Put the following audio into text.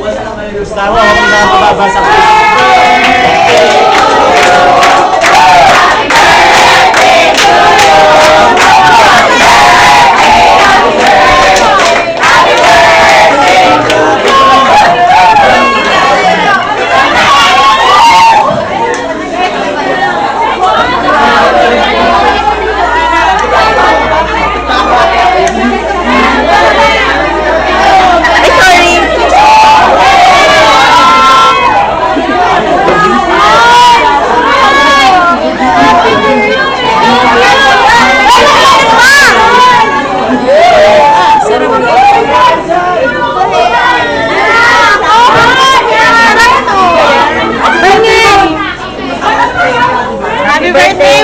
Wala ka ba yung gusto? Huwag na mababasa ko. birthday!